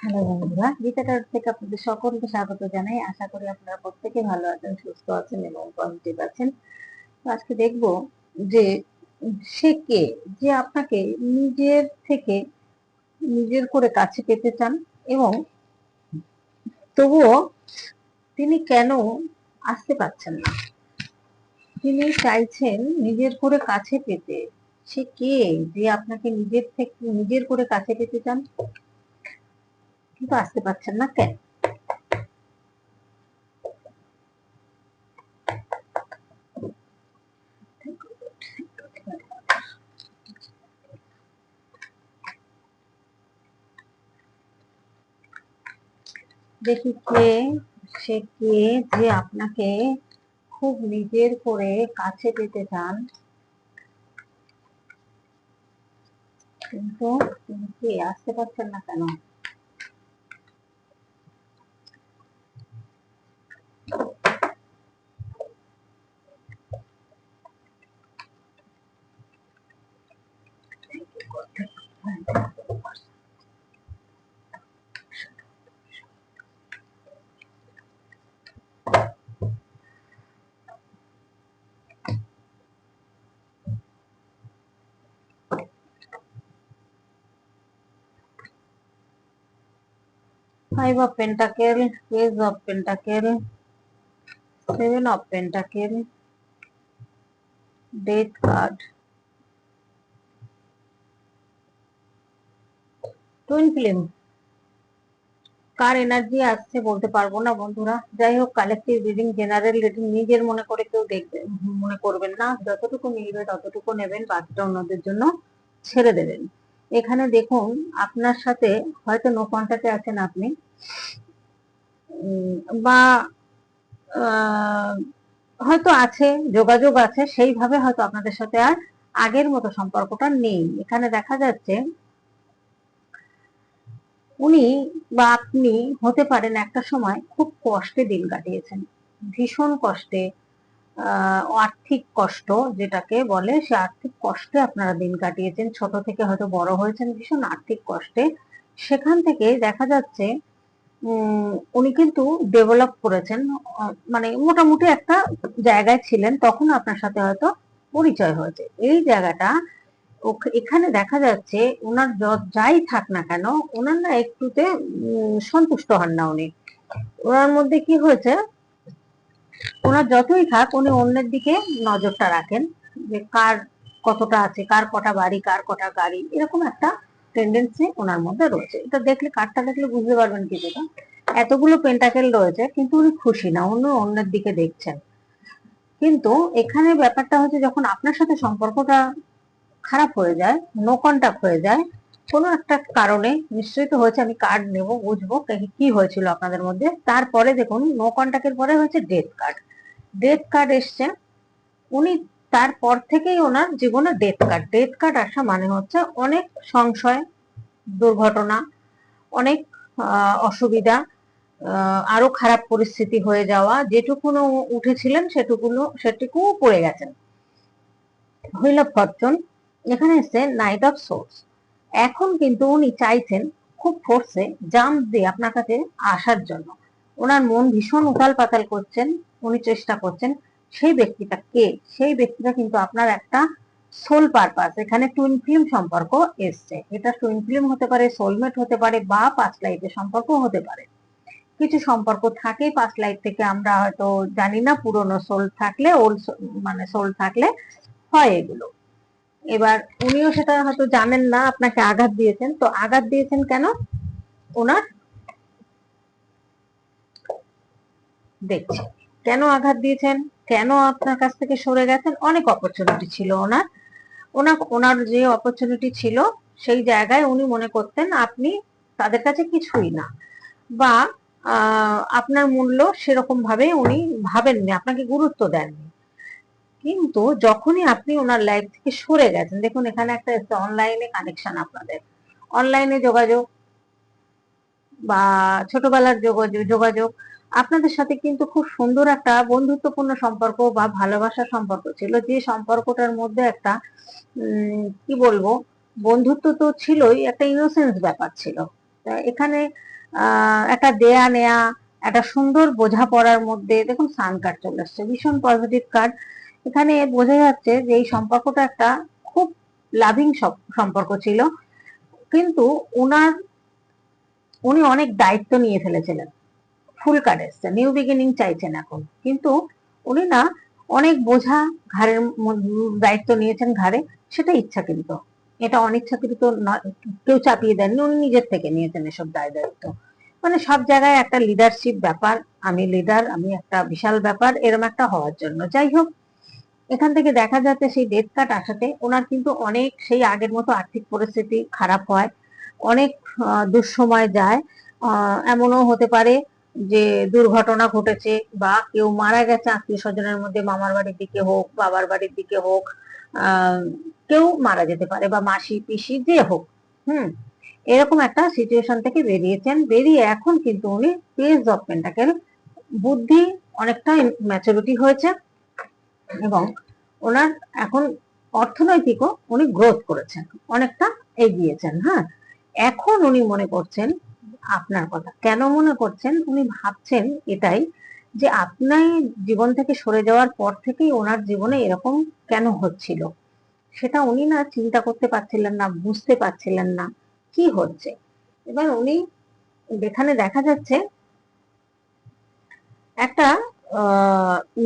Hello বন্ধুরা। গীতাটার থেকে আপনাদের সকলকে স্বাগত জানাই। আশা করি আপনারা প্রত্যেকে ভালো আছেন, সুস্থ আছেন এবং পজিটিভ আছেন। আজকে দেখব যে সে কে, যে আপনাকে নিজের থেকে নিজের করে কাছে পেতে চান এবং তবুও তিনি কেন আসতে পারছেন না? তিনি চাইছেন নিজের করে কাছে পেতে। সে কে, যে আপনাকে নিজের থেকে, নিজের করে কাছে পেতে চান? কিন্তু আসতে পারছেন না কেন? দেখি কে, সে কে যে আপনাকে খুব নিজের করে কাছে পেতে চান। কিন্তু কে আসতে পারছেন না কেন? Five of Pentacle, Page of Pentacle, Seven of Pentacle, Death card, twin flame car energy আসছে বলতে পারব না বন্ধুরা। যাই হোক কালেকটিভ রিডিং জেনারেল রিডিং নিজের মনে করে কেউ দেখবেন মনে করবেন না। যতটুকু মিলবে ততটুকু নেবেন। বাকিটা অন্যদের জন্য ছেড়ে দেবেন। এখানে দেখুন, আপনার সাথে হয়তো নো কন্ট্যাক্টে আছেন আপনি। বা হয়তো আছে, যোগাযোগ আছে, সেইভাবে হয়তো আপনাদের সাথে আর আগের মতো সম্পর্কটা নেই। এখানে দেখা যাচ্ছে, উনি বা আপনি হতে পারেন একটা সময় খুব কষ্টে দিন কাটিয়েছেন। ভীষণ কষ্টে আর্থিক কষ্ট যেটাকে বলে, সে আর্থিক কষ্টে আপনারা দিন কাটিয়েছেন। ছোট থেকে হয়তো বড় হয়েছেন ভীষণ আর্থিক কষ্টে। সেখান থেকে দেখা যাচ্ছে উনি কিন্তু ডেভেলপ করেছেন মানে মোটামুটি একটা জায়গায় ছিলেন, তখন আপনার সাথে হয়তো পরিচয় হয়েছে। এই জায়গাটা এখানে দেখা যাচ্ছে ওনার যাই থাক না কেন ওনার না একটুতে সন্তুষ্ট হন না উনি। ওনার মধ্যে কি হয়েছে ওনার যতই থাক, উনি অন্যের দিকে নজরটা রাখেন যে কার কতটা আছে, কার কটা বাড়ি, কার কটা গাড়ি, এরকম একটা টেন্ডেন্সি ওনার মধ্যে রয়েছে। এটা দেখলে কার্ডটা দেখলে বুঝতে পারবেন কিছুটা এতগুলো পেন্টাকেল রয়েছে, কিন্তু উনি খুশি না, উনি অন্যের দিকে দেখছেন। কিন্তু এখানে ব্যাপারটা হচ্ছে, যখন আপনার সাথে সম্পর্কটা খারাপ হয়ে যায় নো কন্ট্যাক্ট হয়ে যায় কোনো একটা কারণে, নিশ্চয়ই তো হয়েছে, আমি কার্ড নেব, বুঝব কি হয়েছিল আপনাদের মধ্যে। তারপরে দেখুন নো কন্ট্যাক্টের পরে হয়েছে ডেথ কার্ড ডেথ কার্ড এসছে উনি তারপর থেকেই ওনার জীবনে ডেথ কার্ড ডেথ কার্ড আসা মানে হচ্ছে অনেক সংশয়, দুর্ঘটনা, অনেক অসুবিধা আরও খারাপ পরিস্থিতি হয়ে যাওয়া, যেটুকুনো উঠেছিলেন সেটুকুনো সেটুকু পড়ে গেছেন। হুইল ফরচুন এখানে এসছে নাইট অফ সোর্স এখন কিন্তু উনি চাইছেন খুব ফোর্সে জাম্প দিয়ে আপনার কাছে আসার জন্য। ওনার মন ভীষণ উতাল পাতাল করছেন, উনি চেষ্টা করছেন, সেই ব্যক্তিটা কে? সেই ব্যক্তিটা কিন্তু আপনার একটা সোল পারপাস এখানে টুইন ফিল্ম সম্পর্ক এসছে। এটা টুইন ফিল্ম হতে পারে সোলমেট হতে পারে বা পাঁচ লাইফের সম্পর্ক হতে পারে। কিছু সম্পর্ক থাকে পাঁচ লাইফ থেকে, আমরা হয়তো জানি না পুরনো সোল থাকলে ওল্ড মানে সোল থাকলে হয় এগুলো। এবার উনিও সেটা হয়তো জানেন না, আপনাকে আঘাত দিয়েছেন। তো আঘাত দিয়েছেন কেন? ওনার দেখছি কেন আঘাত দিয়েছেন? কেন আপনার কাছ থেকে সরে গেছেন? অনেক অপরচুনিটি ছিল ওনার। ওনার ওনার যে অপরচুনিটি ছিল, সেই জায়গায় উনি মনে করতেন আপনি তাদের কাছে কিছুই না। বা আপনার মূল্য সেরকম ভাবে উনি ভাবেননি, আপনাকে গুরুত্ব দেননি। কিন্তু যখনই আপনি ওনার লাইফ থেকে সরে গেছেন, দেখুন এখানে একটা অনলাইনে কানেকশন আপনাদের। অনলাইনে যোগাযোগ বা ছোটবেলার যোগাযোগ যোগাযোগ, আপনাদের সাথে কিন্তু খুব সুন্দর একটা বন্ধুত্বপূর্ণ সম্পর্ক বা ভালোবাসার সম্পর্ক ছিল। যে সম্পর্কটার মধ্যে একটা কি বলব, বন্ধুত্ব তো ছিলই, একটা ইনোসেন্স ব্যাপার ছিল। এখানে একটা দেয়া নেয়া, একটা সুন্দর বোঝাপড়ার মধ্যে, দেখুন সান কার্ড চলে আসছে। ভীষণ পজিটিভ কার্ড এখানে বোঝা যাচ্ছে যে এই সম্পর্কটা একটা খুব লাভিং সম্পর্ক ছিল। কিন্তু ওনার উনি অনেক দায়িত্ব নিয়ে ফেলেছিলেন। ফুল কার্ড নিউ বিগিনিং চাইছেন এখন। কিন্তু উনি না অনেক বোঝা ঘাড়ের দায়িত্ব নিয়েছেন ঘাড়ে, সেটা ইচ্ছাকৃত। এটা অনিচ্ছাকৃত কেউ চাপিয়ে দেননি, উনি নিজের থেকে নিয়েছেন এসব দায় দায়িত্ব। মানে সব জায়গায় একটা লিডারশিপ ব্যাপার, আমি লিডার আমি একটা বিশাল ব্যাপার এরকম একটা হওয়ার জন্য। যাই হোক এখান থেকে দেখা যাচ্ছে সেই ডেথ কার্ড আসাতে ওনার কিন্তু অনেক সেই আগের মতো আর্থিক পরিস্থিতি খারাপ হয়। অনেক দুঃসময় যায়। এমনও হতে পারে যে দুর্ঘটনা ঘটেছে বা কেউ মারা গেছে, আত্মীয় স্বজনের মধ্যে মামার বাড়ির দিকে হোক, বাবার বাড়ির দিকে হোক কেউ মারা যেতে পারে বা মাসি, পিসি যে হোক, হুম। এরকম একটা সিচুয়েশন থেকে বেরিয়েছেন। বেরিয়ে এখন কিন্তু উনি পেজ অফ পেন্টাকেল বুদ্ধি অনেকটা ম্যাচুরিটি হয়েছে। এবং ওনার এখন অর্থনৈতিকও উনি গ্রোথ করেছেন, অনেকটা এগিয়েছেন হ্যাঁ? এখন উনি মনে করছেন, আপনার কথা, কেন মনে করছেন? উনি ভাবছেন এটাই যে আপনি জীবন থেকে সরে যাওয়ার পর থেকেই ওনার জীবনে এরকম কেন হচ্ছিল? সেটা উনি না চিন্তা করতে পারছিলেন না, বুঝতে পারছিলেন না, কি হচ্ছে? এবার উনি এখানে দেখা যাচ্ছে, একটা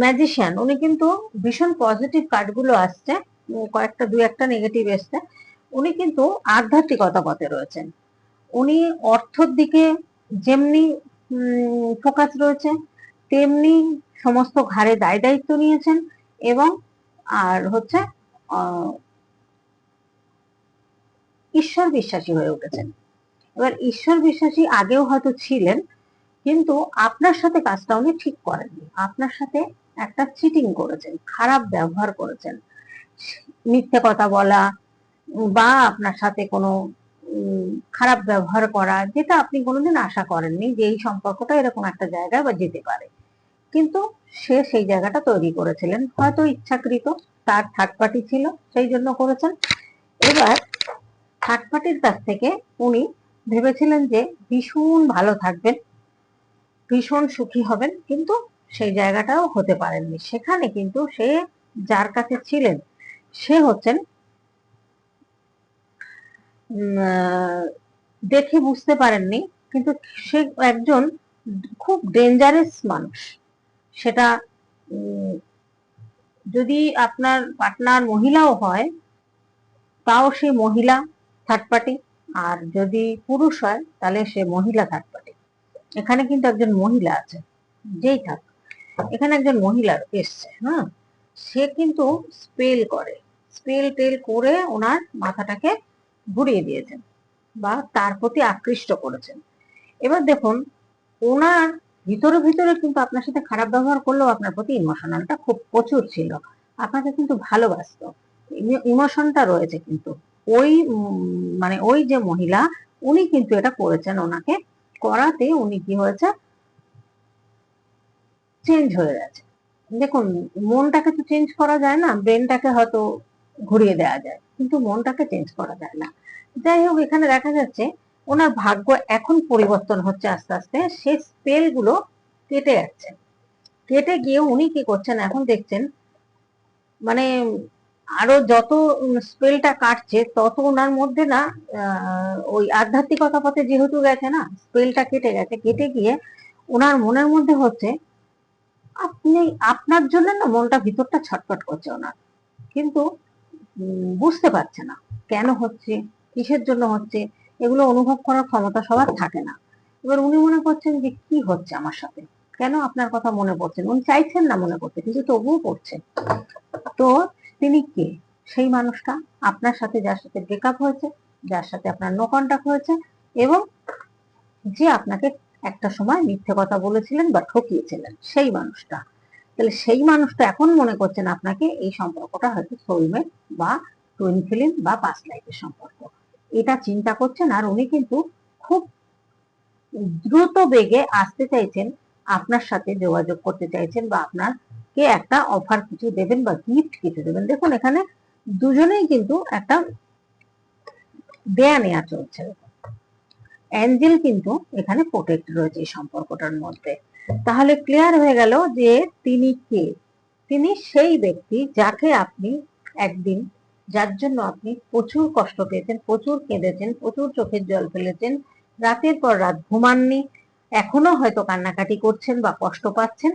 ম্যাজিশিয়ান উনি কিন্তু ভীষণ পজিটিভ কার্ডগুলো আসছে কয়েকটা দু একটা নেগেটিভ এসছে। উনি কিন্তু আধ্যাত্মিকতা পথে রয়েছেন। উনি অর্থর দিকে যেমনি ফোকাস রয়েছে, তেমনি সমস্ত ঘাড়ে দায় দায়িত্ব নিয়েছেন এবং আর হচ্ছে ঈশ্বর বিশ্বাসী হয়ে উঠেছেন। এবার ঈশ্বর বিশ্বাসী আগেও হয়তো ছিলেন কিন্তু আপনার সাথে কাজটা উনি ঠিক করেননি। আপনার সাথে একটা চিটিং করেছেন, খারাপ ব্যবহার করেছেন। মিথ্যে কথা বলা বা আপনার সাথে কোনো খারাপ ব্যবহার করা, যেটা আপনি কোনোদিন আশা করেননি যে এই সম্পর্কটা এরকম একটা জায়গায় বা যেতে পারে। কিন্তু সে সেই জায়গাটা তৈরি করেছিলেন। হয়তো ইচ্ছাকৃত, তার থার্ড পার্টি ছিল, সেই জন্য করেছেন। এবার থার্ড পার্টির কাছ থেকে উনি ভেবেছিলেন যে ভীষণ ভালো থাকবেন। ভীষণ সুখী হবেন, কিন্তু সেই জায়গাটাও হতে পারেননি। সেখানে কিন্তু সে, যার কাছে ছিলেন, সে হচ্ছেন দেখে বুঝতে পারেননি, কিন্তু সে একজন খুব ডেঞ্জারাস মানুষ। সেটা যদি আপনার পার্টনার মহিলাও হয়, তাও সে মহিলা থার্ড পার্টি আর যদি পুরুষ হয়, তাহলে সে মহিলা থার্ড পার্টি এখানে কিন্তু একজন মহিলা আছে। যেই থাক, এখানে একজন মহিলা এসছে হ্যাঁ সে কিন্তু স্পেল করে। স্পেল টেল করে ওনার মাথাটাকে ঘুরিয়ে দিয়েছেন বা তার প্রতি আকৃষ্ট করেছেন। এবার দেখুন, ওনার ভিতরে ভিতরে কিন্তু আপনার সাথে খারাপ ব্যবহার করলেও আপনার প্রতি ইমোশনালটা খুব প্রচুর ছিল। আপনাকে কিন্তু ভালোবাসতো। ইমোশনটা রয়েছে কিন্তু। ওই মানে ওই যে মহিলা, উনি কিন্তু এটা করেছেন ওনাকে করাতে উনি কি হয়েছে? চেঞ্জ হয়ে গেছে। দেখুন, মনটাকে তো চেঞ্জ করা যায় না ব্রেনটাকে হয়তো ঘুরিয়ে দেওয়া যায়, কিন্তু মনটাকে চেঞ্জ করা যায় না। যাই হোক, এখানে দেখা যাচ্ছে ওনার ভাগ্য এখন পরিবর্তন হচ্ছে আস্তে আস্তে, সে স্পেলগুলো কেটে যাচ্ছে। কেটে গিয়ে উনি কি করছেন, এখন দেখছেন মানে আরও যত স্পেলটা কাটছে, তত ওনার মধ্যে না ওই আধ্যাত্মিকতা পথে যেহেতু গেছে না স্পেলটা কেটে গেছে, কেটে গিয়ে ওনার মনের মধ্যে হচ্ছে, আপনি, আপনার জন্য না মনটা ভিতরটা ছটফট করছে ওনার। কিন্তু বুঝতে পারছে না, কেন হচ্ছে, কিসের জন্য হচ্ছে, এগুলো অনুভব করার ক্ষমতা সবার থাকে না। এবার উনি মনে করছেন যে, কি হচ্ছে আমার সাথে? কেন আপনার কথা মনে পড়ছেন উনি চাইছেন না মনে করতে কিন্তু তবুও পড়ছে। তো তিনি কে? সেই মানুষটা আপনার সাথে, যার সাথে ব্রেকআপ হয়েছে, যার সাথে আপনার নো কন্টাক্ট হয়েছে এবং যে আপনাকে একটা সময় মিথ্যে কথা বলেছিলেন বা ঠকিয়েছিলেন, সেই মানুষটা। তাহলে সেই মানুষটা এখন মনে করছেন আপনাকে এই সম্পর্কটা হয়তো সোলমেট বা টুইন ফিলিম বা পাস্ট লাইফের সম্পর্ক। এটা চিন্তা করছেন আর উনি কিন্তু খুব দ্রুত বেগে আসতে চাইছেন, আপনার সাথে যোগাযোগ করতে চাইছেন বা আপনাকে একটা অফার কিছু দেবেন বা গিফট কিছু দেবেন। দেখুন, এখানে দুজনেই কিন্তু একটা দেয়া নেয়া চলছে। অ্যাঞ্জেল কিন্তু এখানে প্রোটেক্ট রয়েছে এই সম্পর্কটার মধ্যে। তাহলে ক্লিয়ার হয়ে গেল যে তিনি কে? তিনি সেই ব্যক্তি যাকে আপনি একদিন, যার জন্য আপনি প্রচুর কষ্ট পেয়েছেন, প্রচুর কেঁদেছেন, প্রচুর চোখের জল ফেলেছেন, রাতের পর রাত ঘুমাননি, এখনও হয়তো কান্নাকাটি করছেন বা কষ্ট পাচ্ছেন।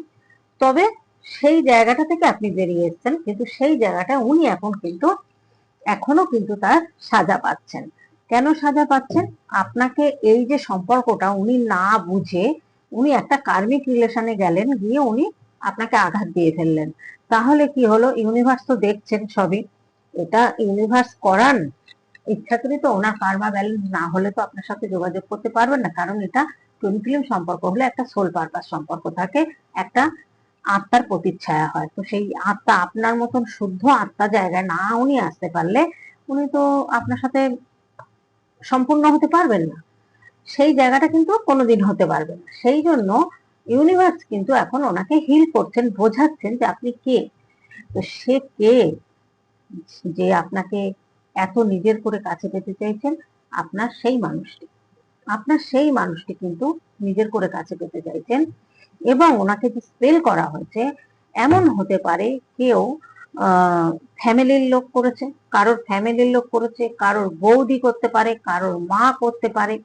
তবে সেই জায়গাটা থেকে আপনি বেরিয়ে এসেছেন, কিন্তু সেই জায়গাটা উনি এখন কিন্তু এখনও কিন্তু তার সাজা পাচ্ছেন। কেন সাজা পাচ্ছেন? আপনাকে এই যে সম্পর্কটা উনি না বুঝে উনি একটা কার্মিক রিলেশনে গেলেন, গিয়ে উনি আপনাকে আঘাত দিয়ে ফেললেন। তাহলে কি হলো? ইউনিভার্স তো দেখছেন সবই। এটা ইউনিভার্স করান। ইচ্ছাকৃত ওনার কার্মা ব্যালেন্স না হলে তো আপনার সাথে যোগাযোগ করতে পারবেন না, কারণ এটা টুইন ফিল্ম সম্পর্ক হলে একটা সোল পারপাস সম্পর্ক থাকে, একটা আত্মার প্রতিচ্ছায়া হয়। তো সেই আত্মা আপনার মতন শুদ্ধ আত্মা জায়গায় না উনি আসতে পারলে উনি তো আপনার সাথে সম্পূর্ণ হতে পারবেন না। সেই জায়গাটা কিন্তু কোনোদিন হতে পারবে না। সেই জন্য ইউনিভার্স কিন্তু এখন ওনাকে হিল করছেন, বোঝাচ্ছেন যে আপনি কে। তো সে কে? যে আপনাকে এত নিজের করে কাছে পেতে চাইছেন, আপনার সেই মানুষটি। আপনার সেই মানুষটি কিন্তু নিজের করে কাছে পেতে চাইছেন এবং ওনাকে যে স্পেল করা হয়েছে, এমন হতে পারে কেউ ফ্যামিলির লোক করেছে, কারোর ফ্যামিলির লোক করেছে, কারোর বৌদি করতে পারে, কারোর মা করতে পারে।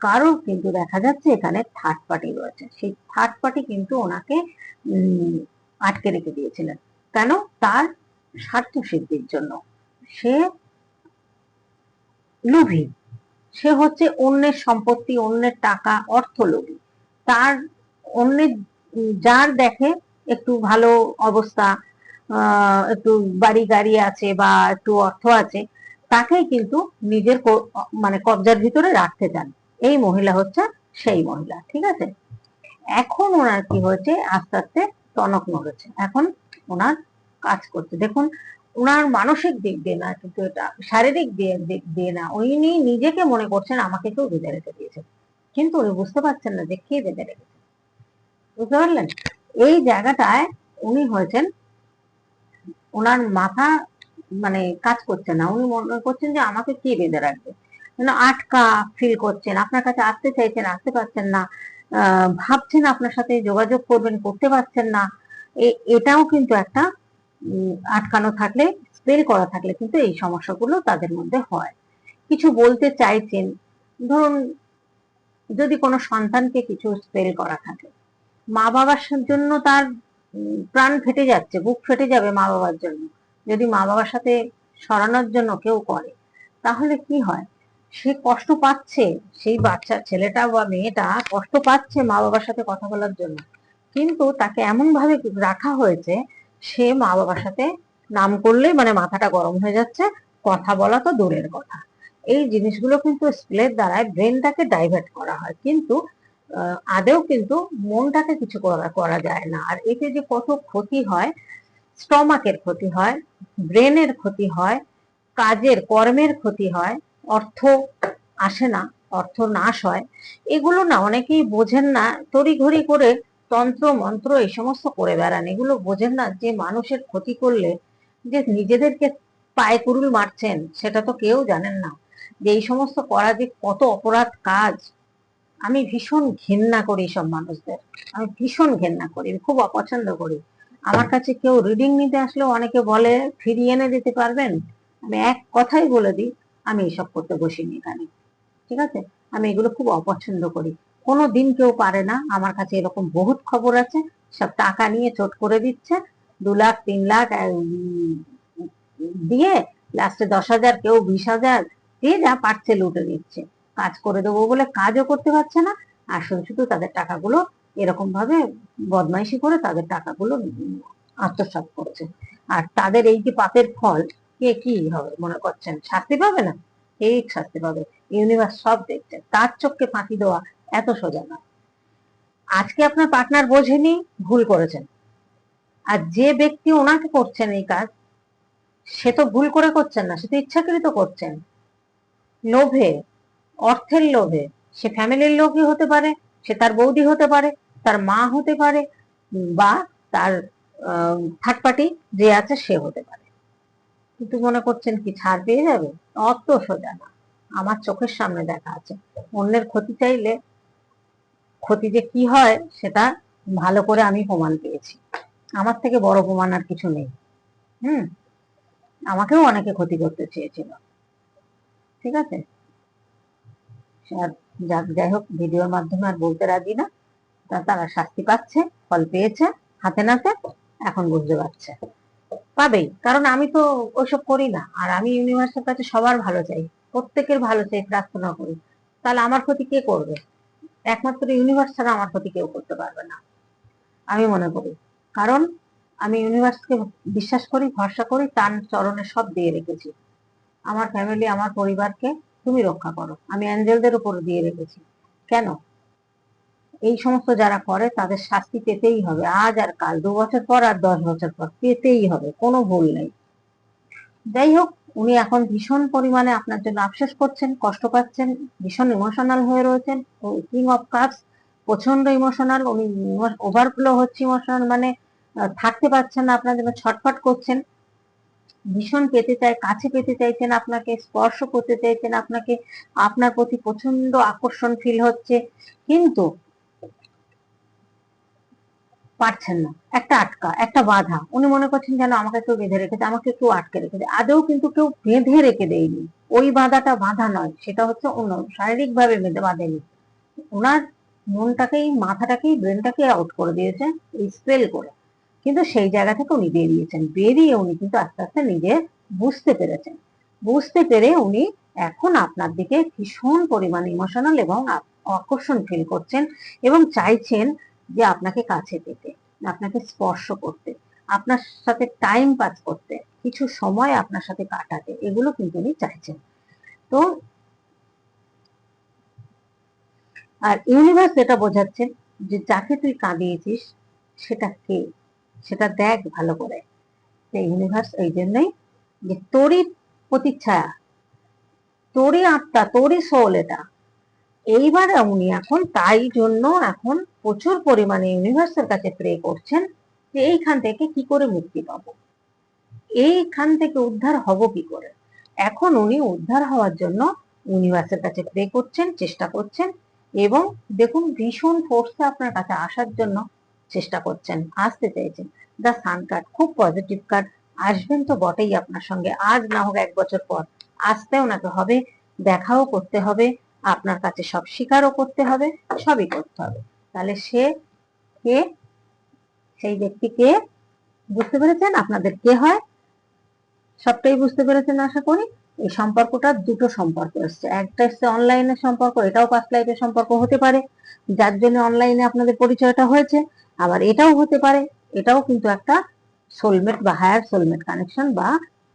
কারোর কিন্তু দেখা যাচ্ছে এখানে থার্ড পার্টি রয়েছে। সেই থার্ড পার্টি কিন্তু ওনাকে আটকে রেখে দিয়েছিলেন। কেন? তার স্বার্থ সিদ্ধির জন্য। সে লোভী। সে হচ্ছে অন্যের সম্পত্তি, অন্যের টাকা অর্থ লোভী তার অন্যের যার দেখে একটু ভালো অবস্থা একটু বাড়ি গাড়ি আছে বা একটু অর্থ আছে, তাকেই কিন্তু নিজের মানে কবজার ভিতরে রাখতে চান এই মহিলা হচ্ছে সেই মহিলা, ঠিক আছে? এখন ওনার কি হয়েছে? আস্তে আস্তে টনক নড়েছে। এখন ওনার কাজ করছে। দেখুন ওনার মানসিক দিক দিয়ে না, কিন্তু এটা শারীরিক দিক দিয়ে না, উনি নিজেকে মনে করছেন আমাকে কেউ বেঁধে রেখে দিয়েছে। কিন্তু উনি বুঝতে পারছেন না যে কে বেঁধে রেখেছে। বুঝতে পারলেন? এই জায়গাটায় উনি হয়েছেন, ওনার মাথা মানে কাজ করছে না, উনি মনে করছেন যে আমাকে কে বেঁধে রাখবে? মানে আটকা ফিল করছেন, আপনার কাছে আসতে চাইছেন, আসতে পারছেন না ভাবছেন আপনার সাথে যোগাযোগ করবেন, করতে পারছেন না এটাও কিন্তু একটা আটকানো থাকলে স্পেল করা থাকলে কিন্তু এই সমস্যাগুলো তাদের মধ্যে হয়। কিছু বলতে চাইছেন, ধরুন যদি কোনো সন্তানকে কিছু স্পেল করা থাকে মা বাবার জন্য তার প্রাণ ফেটে যাচ্ছে, বুক ফেটে যাবে মা বাবার জন্য। যদি মা বাবার সাথে সরানোর জন্য কেউ করে, তাহলে কি হয়? সে কষ্ট পাচ্ছে, সেই বাচ্চা, ছেলেটা বা মেয়েটা কষ্ট পাচ্ছে মা বাবার সাথে কথা বলার জন্য। কিন্তু তাকে এমন ভাবে রাখা হয়েছে সে মা বাবার সাথে নাম করলেই মানে মাথাটা গরম হয়ে যাচ্ছে, কথা বলা তো দূরের কথা। এই জিনিসগুলো কিন্তু স্প্লের দ্বারাই ব্রেনটাকে ডাইভার্ট করা হয়। কিন্তু আদেও কিন্তু মনটাকে কিছু করা যায় না। আর এতে যে কত ক্ষতি হয়, স্টমাকের ক্ষতি হয়, ব্রেনের ক্ষতি হয়, কাজের, কর্মের ক্ষতি হয়, অর্থ আসে না, অর্থ নাশ হয়, এগুলো না অনেকেই বোঝেন না। তড়িঘড়ি করে তন্ত্র, মন্ত্র এই সমস্ত করে বেড়ান। এগুলো বোঝেন না যে মানুষের ক্ষতি করলে যে নিজেদেরকে পায়ে কুরুল মারছেন, সেটা তো কেউ জানেন না। যে এই সমস্ত করা যে কত অপরাধ কাজ, আমি ভীষণ ঘেন্না করি সব মানুষদের। আমি ভীষণ ঘেন্না করি খুব অপছন্দ করি। আমার কাছে কেউ রিডিং নিতে আসলেও অনেকে বলে, ফিরিয়ে এনে দিতে পারবেন? আমি এক কথাই বলে দিই, আমি এসব করতে বসিনি এখানে। ঠিক আছে? আমি এগুলো খুব অপছন্দ করি। কোনো দিন কেউ পারে না। আমার কাছে এরকম বহুত খবর আছে। সব টাকা নিয়ে চোট করে দিচ্ছে। দু লাখ, তিন লাখ দিয়ে লাস্টে দশ হাজার, কেউ বিশ হাজার দিয়ে যা পারছে লুটে দিচ্ছে কাজ করে দেবো বলে কাজও করতে পারছে না। আর শুধু শুধু তাদের টাকাগুলো এরকম ভাবে বদমাইশি করে তাদের টাকাগুলো আত্মসাত করছে। আর তাদের এই যে পাপের ফল কে কি হবে মনে করছেন? শাস্তি পাবে না? ঠিক শাস্তি পাবে। ইউনিভার্স সব দেখছে। তার চোখকে ফাঁকি দেওয়া এত সোজা। না আজকে আপনার পার্টনার বোঝেনি, ভুল করেছেন। আর যে ব্যক্তি ওনাকে করছেন এই কাজ, সে তো ভুল করে করছেন না, সে তো ইচ্ছাকৃত করছেন। লোভে, অর্থের লোভে, সে ফ্যামিলির লোকই হতে পারে, সে তার বৌদি হতে পারে, তার মা হতে পারে, বা তার থার্ড পার্টি যে আছে সে হতে পারে। কিন্তু মনে করছেন কি, ছাড় পেয়ে যাবে? অত সোজা না। আমার চোখের সামনে দেখা আছে। অন্যের ক্ষতি চাইলে ক্ষতি যে কি হয়, সেটা ভালো করে আমি প্রমাণ পেয়েছি। আমার থেকে বড় প্রমাণ আর কিছু নেই। হুম? আমাকেও অনেকে ক্ষতি করতে চেয়েছিল। ঠিক আছে? আর যাই হোক, ভিডিওর মাধ্যমে আর বলতে রাজি না। তারা শাস্তি পাচ্ছে, ফল পেয়েছে, হাতে নাতে এখন বুঝতে পারছে। পাবেই, কারণ আমি তো ওইসব করি না। আর আমি ইউনিভার্সের কাছে সবার ভালো চাই। প্রত্যেকের ভালো চাই, প্রার্থনা করি। তাহলে আমার ক্ষতি কে করবে? একমাত্র ইউনিভার্স ছাড়া আমার ক্ষতি কেউ করতে পারবে না। আমি মনে করি। কারণ আমি ইউনিভার্সকে বিশ্বাস করি, ভরসা করি, তার চরণে সব দিয়ে রেখেছি। আমার ফ্যামিলি আমার পরিবারকে তুমি রক্ষা করো। আমি অ্যাঞ্জেলদের উপর দিয়ে রেখেছি। কেন? এই সমস্ত যারা করে, তাদের শাস্তি পেতেই হবে। আজ আর কাল, দু বছর পর আর দশ বছর পর, পেতেই হবে। কোনো ভুল নেই। যাই হোক উনি এখন ভীষণ পরিমাণে আপনার জন্য আফসোস করছেন, কষ্ট পাচ্ছেন, ভীষণ ইমোশনাল হয়ে রয়েছেন। কিং অফ কাপস প্রচণ্ড ইমোশনাল উনি ওভারফ্লো হচ্ছে ইমোশনাল মানে থাকতে পারছেন না, আপনার জন্য ছটফট করছেন। ভীষণ পেতে চায় কাছে পেতে চাইছেন আপনাকে, স্পর্শ করতে চাইছেন আপনাকে, আপনার প্রতি প্রচণ্ড আকর্ষণ ফিল হচ্ছে। কিন্তু পারছেন না। একটা আটকা, একটা বাধা। উনি মনে করছেন যেন আমাকে কেউ বেঁধে রেখেছে, আমাকে কেউ আটকে রেখেছে। আদৌ কিন্তু কেউ বেঁধে রেখে দেয়নি। ওই বাধাটা বাধা নয়, সেটা হচ্ছে অন্য শারীরিক ভাবে বেঁধে বাঁধেনি। ওনার মনটাকেই, মাথাটাকেই ব্রেনটাকে আউট করে দিয়েছে স্পেল করে। কিন্তু সেই জায়গা থেকে উনি বেরিয়েছেন। বেরিয়ে উনি কিন্তু আস্তে আস্তে নিজে বুঝতে পেরেছেন। বুঝতে পেরে উনি এখন আপনার দিকে ভীষণ পরিমাণে ইমোশনাল এবং আকর্ষণ ফিল করছেন এবং চাইছেন যে আপনাকে কাছে পেতে, আপনাকে স্পর্শ করতে, আপনার সাথে টাইম পাস করতে, কিছু সময় আপনার সাথে কাটাতে, এগুলো কিন্তু উনি চাইছেন। তো আর ইউনিভার্স এটা বোঝাচ্ছেন যে যাকে তুই কাঁদিয়েছিস, সেটা কে? সেটা দেখ ভালো করে। ইউনিভার্স এই জন্যই যে তোরই প্রতিচ্ছায়া তোরই আত্মা, তোরই সোল এটা। এইবার উনি এখন তাই জন্য এখন প্রচুর পরিমাণে ইউনিভার্সের কাছে প্রে করছেন যে এইখান থেকে কি করে মুক্তি পাবো? এইখান থেকে উদ্ধার হব কি করে? এখন উনি উদ্ধার হওয়ার জন্য ইউনিভার্সের কাছে প্রে করছেন, চেষ্টা করছেন এবং দেখুন ভীষণ ফোর্সে আপনার কাছে আসার জন্য চেষ্টা করছেন, আসতে চাইছেন। দ্য সান কার্ড খুব পজিটিভ কার্ড আসবেন তো বটেই আপনার সঙ্গে। আজ না হোক এক বছর পর আসতে ওনাকে হবে, দেখাও করতে হবে, আপনার কাছে সব স্বীকারও করতে হবে, সবই করতে হবে। তাহলে সে কে? সেই ব্যক্তি কে? বুঝতে পেরেছেন? আপনাদের কে হয়? সবটাই বুঝতে পেরেছেন আশা করি? এই সম্পর্কটা দুটো সম্পর্ক এসছে। একটা এসছে অনলাইনের সম্পর্ক, এটাও পাস্ট লাইফের সম্পর্ক হতে পারে। যার জন্য অনলাইনে আপনাদের পরিচয়টা হয়েছে। আবার এটাও হতে পারে। এটাও কিন্তু একটা সোলমেট বা হায়ার সোলমেট কানেকশন বা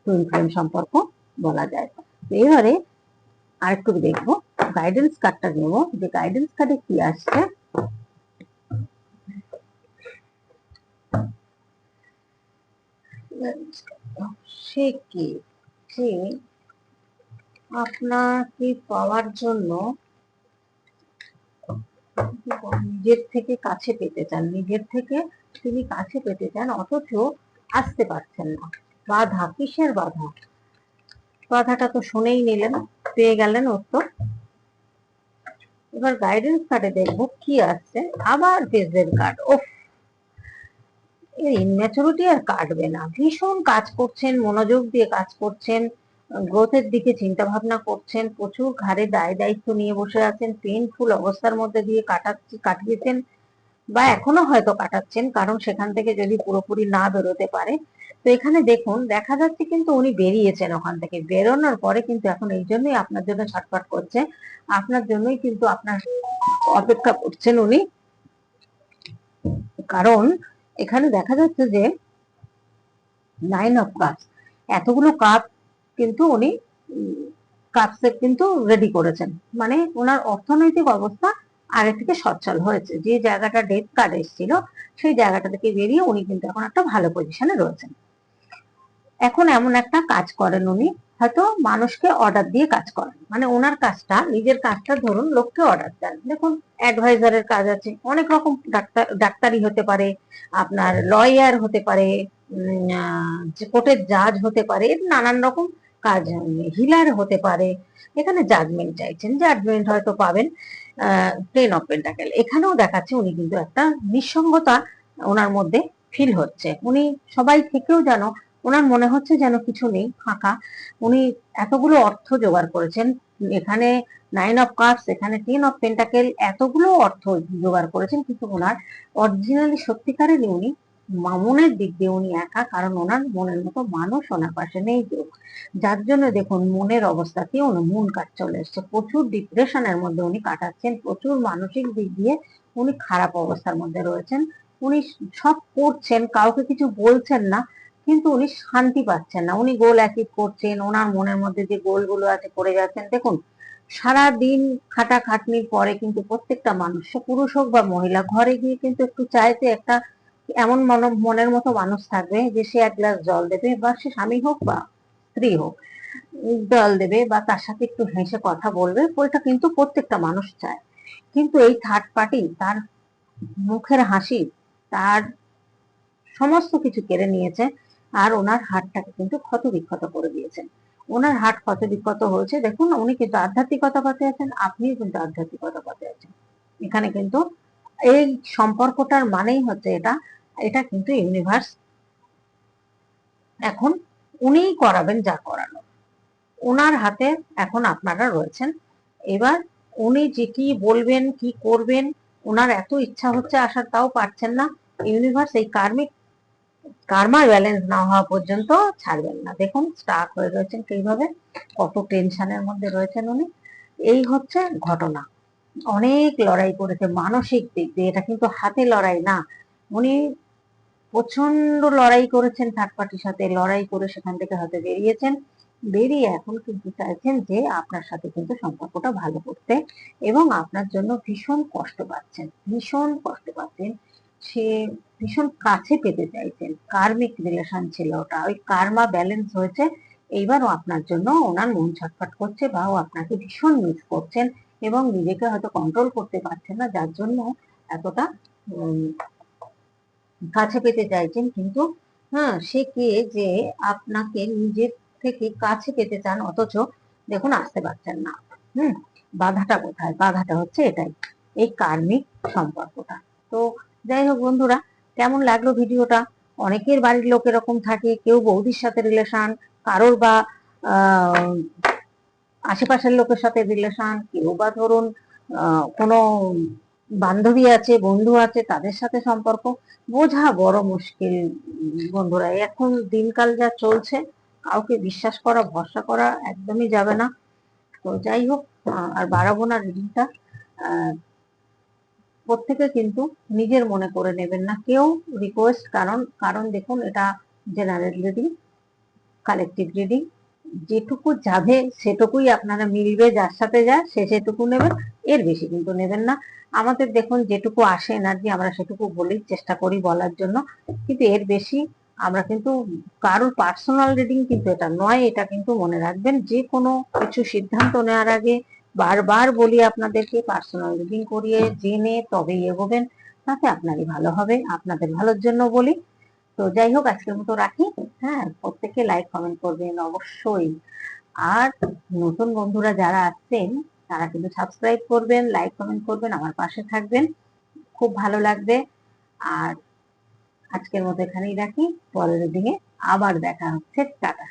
টুইন ফ্লেম সম্পর্ক বলা যায়। তো এবারে আরেকটু দেখব। গাইডেন্স কার্ডটা নেব। যে গাইডেন্স কার্ডে কি আসছে? সে কি? সে আপনাকে পাওয়ার জন্য নিজের থেকে কাছে পেতে চান, নিজের থেকে তিনি কাছে পেতে চান, অথচ আসতে পারছেন না। বাধা, কিসের বাধা? বাধাটা তো শুনেই নিলেন, পেয়ে গেলেন উত্তর। এবার গাইডেন্স কার্ডে দেখব কি আসছে। আবার পেজের কার্ড ও ইনম্যাচুরিটি আর কাটবে না। ভীষণ কাজ করছেন, মনোযোগ দিয়ে কাজ করছেন গ্রোথের দিকে চিন্তা ভাবনা করছেন, প্রচুর ঘাড়ে দায় দায়িত্ব নিয়ে বসে আছেন পেনফুল অবস্থার মধ্যে দিয়ে কাটাচ্ছি, কাটিয়েছেন বা এখনও হয়তো কাটাচ্ছেন, কারণ সেখান থেকে যদি পুরোপুরি না বেরোতে পারে। তো এখানে দেখুন, দেখা যাচ্ছে কিন্তু উনি বেরিয়েছেন ওখান থেকে। বেরোনোর পরে কিন্তু এখন এই জন্যই আপনার জন্য ছটফট করছে। আপনার জন্যই কিন্তু আপনার অপেক্ষা করছেন উনি। কারণ এখানে দেখা যাচ্ছে যে নাইন অফ কাপস এতগুলো কাপ কিন্তু উনি কাপসে কিন্তু রেডি করেছেন। মানে ওনার অর্থনৈতিক অবস্থা আগে থেকে সচ্ছল হয়েছে। যে জায়গাটা ডেথ কার্ড এসেছিল, সেই জায়গাটা থেকে বেরিয়ে উনি কিন্তু এখন একটা ভালো পজিশনে রয়েছেন। এখন এমন একটা কাজ করেন উনি হয়তো মানুষকে অর্ডার দিয়ে কাজ করেন। মানে ওনার কাজটা, নিজের কাজটা ধরুন লোককে অর্ডার দেন। দেখুন অ্যাডভাইজারের কাজ আছে, অনেক রকম ডাক্তার ডাক্তারি হতে পারে, আপনার লয়ার হতে পারে কোর্টের জাজ হতে পারে নানান রকম কাজ হিলার হতে পারে, এখানে জাজমেন্ট চাইছেন জাজমেন্ট হয়তো পাবেন প্লেন অফ পেন্টাকেল এখানেও দেখাচ্ছে উনি কিন্তু একটা নিঃসঙ্গতা ওনার মধ্যে ফিল হচ্ছে। উনি সবাই থেকেও যেন ওনার মনে হচ্ছে যেন কিছু নেই, ফাঁকা। উনি এতগুলো অর্থ জোগাড় করেছেন, এখানে নাইন অফ কাপস এখানে টেন অফ পেন্টাকেল এতগুলো অর্থ জোগাড় করেছেন, কিন্তু ওনার অরিজিনালি সত্যিকারেরই উনি মনের দিক দিয়ে উনি একা, কারণ ওনার মনের মতো মানুষ ওনার পাশে নেই যোগ। যার জন্য দেখুন, মনের অবস্থাতে উনি মন কাজ চলে এসছে। প্রচুর ডিপ্রেশনের মধ্যে উনি কাটাচ্ছেন, প্রচুর মানসিক দিক দিয়ে উনি খারাপ অবস্থার মধ্যে রয়েছেন। উনি সব করছেন, কাউকে কিছু বলছেন না কিন্তু উনি শান্তি পাচ্ছেন না। উনি গোল অ্যাচিভ করছেন, ওনার মনের মধ্যে যে গোলগুলো আছে করে যাচ্ছেন। দেখুন সারা দিন খাটা খাটনির পরে কিন্তু প্রত্যেকটা মানুষ, পুরুষ হোক বা মহিলা, ঘরে গিয়ে কিন্তু একটু চাইতে একটা এমন মনের মতো মানুষ থাকবে যে সে এক গ্লাস জল দেবে বা সে স্বামী হোক বা স্ত্রী হোক জল দেবে বা তার সাথে একটু হেসে কথা বলবে, ওইটা কিন্তু প্রত্যেকটা মানুষ চায়। কিন্তু এই থার্ড পার্টি তার মুখের হাসি, তার সমস্ত কিছু কেড়ে নিয়েছে। আর ওনার হাটটাকে কিন্তু ক্ষত বিক্ষত করে দিয়েছেন। ওনার হাট ক্ষত বিক্ষত হয়েছে। দেখুন, উনি কিন্তু আধ্যাত্মিকতা পাতে আছেন, আপনিও কিন্তু আধ্যাত্মিকতা পাতে আছেন। এখানে কিন্তু এই সম্পর্কটার মানেই হচ্ছে এটা এটা কিন্তু ইউনিভার্স। এখন উনিই করাবেন যা করানো ওনার হাতে এখন আপনারা রয়েছেন। এবার উনি যে কি বলবেন, কি করবেন, ওনার এত ইচ্ছা হচ্ছে আসার, তাও পারছেন না। ইউনিভার্স, এই কার্মিক কার্মার ব্যালেন্স না হওয়া পর্যন্ত ছাড়বেন না। দেখুন স্টাক হয়ে রয়েছেন সেইভাবে কত টেনশনের মধ্যে রয়েছেন উনি। এই হচ্ছে ঘটনা। অনেক লড়াই করেছে, মানসিক দিক দিয়ে। এটা কিন্তু হাতে লড়াই না। উনি প্রচণ্ড লড়াই করেছেন থার্ড পার্টির সাথে, লড়াই করে সেখান থেকে হয়তো বেরিয়েছেন। বেরিয়ে এখন কিন্তু চাইছেন যে আপনার সাথে কিন্তু সম্পর্কটা ভালো করতে এবং আপনার জন্য ভীষণ কষ্ট পাচ্ছেন, ভীষণ কষ্ট পাচ্ছেন। সে ভীষণ কাছে পেতে চাইছেন। কার্মিক রিলেশন ছিল ওটা। ওই কার্মা ব্যালেন্স হয়েছে। এইবারও আপনার জন্য ওনার মন ছটফট করছে বা ও আপনাকে ভীষণ মিস করছেন এবং নিজেকে হয়তো কন্ট্রোল করতে পারছেন না। যার জন্য এতটা কাছে পেতে চাইছেন। কিন্তু হ্যাঁ সে কে যে আপনাকে নিজের থেকে কাছে পেতে চান, অথচ দেখুন, আসতে পারছেন না। হুম, বাধাটা কোথায়? বাধাটা হচ্ছে এটাই। এই কার্মিক সম্পর্কটা। তো যাই হোক বন্ধুরা কেমন লাগল ভিডিওটা? অনেকের বাড়ির লোক এরকম থাকে, কেউ বৌদির সাথে রিলেশন কারোর বা আশেপাশের লোকের সাথে রিলেশন কেউ বা ধরুন কোনো বান্ধবী আছে, বন্ধু আছে, তাদের সাথে সম্পর্ক, বোঝা বড় মুশকিল, বন্ধুরা। এখন দিনকাল যা চলছে, কাউকে বিশ্বাস করা, ভরসা করা একদমই যাবে না। তো যাই হোক আর বাড়াবো না রিডিংটা প্রত্যেকে কিন্তু নিজের মনে করে নেবেন না। কেউ রিকোয়েস্ট কারণ কারণ দেখুন এটা জেনারেল রিডিং কালেকটিভ রিডিং যেটুকু যাবে সেটুকুই আপনারা মিলবে, যার সাথে যায় সে সেটুকু নেবেন এর বেশি কিন্তু নেবেন না। আমাদের দেখুন যেটুকু আসে এনার্জি আমরা সেটুকু বলি, চেষ্টা করি বলার জন্য। কিন্তু এর বেশি আমরা কিন্তু কারোর পার্সোনাল রিডিং কিন্তু এটা নয়, এটা কিন্তু মনে রাখবেন, যে কোনো কিছু সিদ্ধান্ত নেওয়ার আগে বারবার বলি আপনাদেরকে পার্সোনাল রিডিং করিয়ে জেনে তবেই এগোবেন। তাতে আপনারই ভালো হবে, আপনাদের ভালোর জন্য বলি। তো যাই হোক, আজকের মতো রাখি। হ্যাঁ প্রত্যেকে লাইক কমেন্ট করবেন অবশ্যই। আর নতুন বন্ধুরা যারা আসছেন তারা কিন্তু সাবস্ক্রাইব করবেন লাইক কমেন্ট করবেন, আমার পাশে থাকবেন। খুব ভালো লাগবে। আর আজকের মতো এখানেই রাখি। পরের দিনে আবার দেখা হচ্ছে। টাটা।